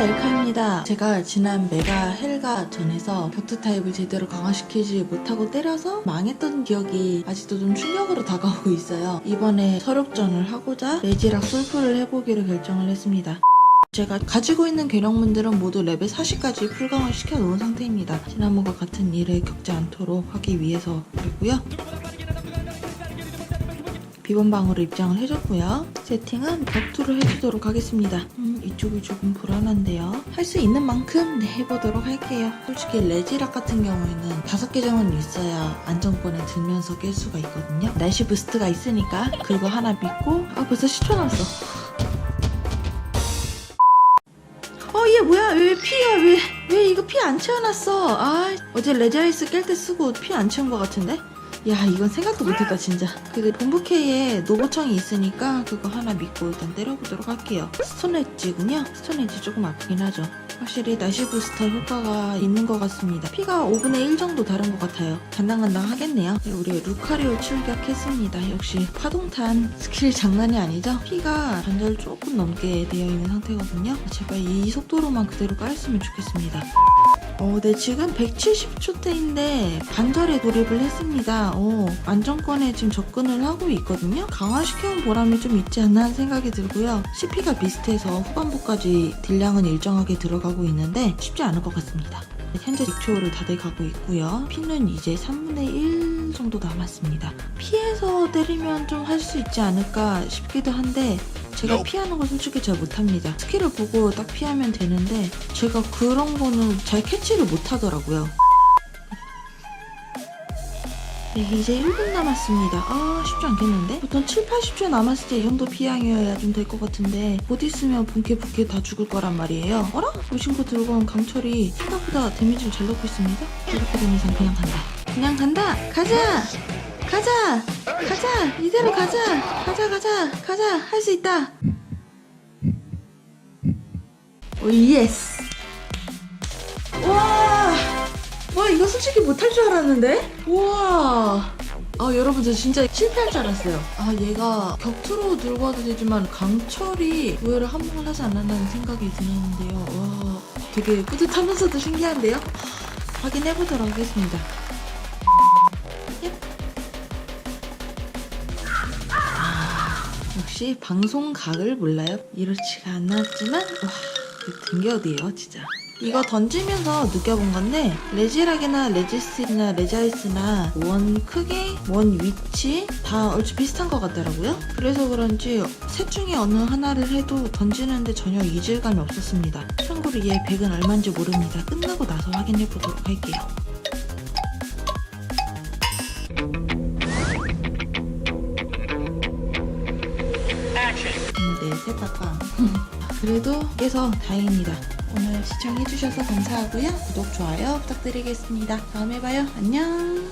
엘카입니다. 제가 지난 메가 헬가 전에서 격투 타입을 제대로 강화시키지 못하고 때려서 망했던 기억이 아직도 좀 충격으로 다가오고 있어요. 이번에 서력전을 하고자 레지락 솔프를 해보기로 결정을 했습니다. 제가 가지고 있는 계령문들은 모두 레벨 40까지 풀강을 시켜놓은 상태입니다. 지난번과 같은 일을 겪지 않도록 하기 위해서 그리고요. 비번방으로 입장을 해줬고요. 세팅은 격투를 해주도록 하겠습니다. 음, 이쪽이 조금 불안한데요. 할 수 있는 만큼 네, 해보도록 할게요. 솔직히 레지락 같은 경우에는 다섯 계정은 있어야 안정권에 들면서 깰 수가 있거든요. 날씨 부스트가 있으니까 그거 하나 믿고 아 벌써 10초 남았어. 어, 얘 뭐야? 왜 피가 왜, 왜 이거 피 안 채워놨어? 아, 어제 레저레이스 깰 때 쓰고 피 안 채운 것 같은데? 야, 이건 생각도 못했다, 진짜. 그 본부케에 노보청이 있으니까 그거 하나 믿고 일단 때려보도록 할게요. 스톤엣지군요. 스톤엣지 조금 아프긴 하죠. 확실히 날씨 부스터 효과가 있는 것 같습니다. 피가 5분의 1 정도 다른 것 같아요. 간당간당 하겠네요. 네, 우리 루카리오 출격했습니다. 역시 파동탄 스킬 장난이 아니죠? 피가 반절 조금 넘게 되어 있는 상태거든요. 제발 이 속도로만 그대로 깔았으면 좋겠습니다. 어, 네, 지금 170초대인데 반절에 돌입을 했습니다. 어, 안정권에 지금 접근을 하고 있거든요. 강화시켜온 보람이 좀 있지 않나 하는 생각이 들고요. CP가 비슷해서 후반부까지 딜량은 일정하게 들어가고 있는데 쉽지 않을 것 같습니다. 현재 6초를 다돼 가고 있고요. 피는 이제 3분의 1 정도 남았습니다. 피해서 때리면 좀 할 수 있지 않을까 싶기도 한데 제가 피하는 걸 솔직히 잘 못합니다. 스킬을 보고 딱 피하면 되는데 제가 그런 거는 잘 캐치를 못하더라고요. 네, 이제 1분 남았습니다. 아, 쉽지 않겠는데? 보통 7, 80초 남았을 때 이 정도 피양이어야 좀 될 것 같은데 곧 있으면 본캐 부캐 다 죽을 거란 말이에요. 어라? 로신코 들고 온 강철이 생각보다 데미지를 잘 넣고 있습니다. 이렇게 된 이상 그냥 간다. 그냥 간다! 가자! 가자! 가자! 이대로 가자! 가자, 가자! 가자! 할 수 있다! 오, 예스! 와! 와, 이거 솔직히 못할 줄 알았는데? 우와! 아, 여러분, 저 진짜 실패할 줄 알았어요. 아, 얘가 격투로 들고 와도 되지만 강철이 의외로 한몫을 하지 않는다는 생각이 드는데요. 와, 되게 뿌듯하면서도 신기한데요? 하, 확인해보도록 하겠습니다. 얍. 역시 방송각을 몰라요. 이렇지가 않았지만, 와, 어디예요, 진짜. 이거 던지면서 느껴본 건데 레지락이나 레지스나 레자이스나 원 크기, 원 위치 다 얼추 비슷한 것 같더라고요. 그래서 그런지 셋 중에 어느 하나를 해도 던지는데 전혀 이질감이 없었습니다. 참고로 얘 100은 얼마인지 모릅니다. 끝나고 나서 확인해 보도록 할게요. 네, 셋다빵. 그래도 깨서 다행입니다. 오늘 시청해주셔서 감사하고요. 구독, 좋아요 부탁드리겠습니다. 다음에 봐요. 안녕.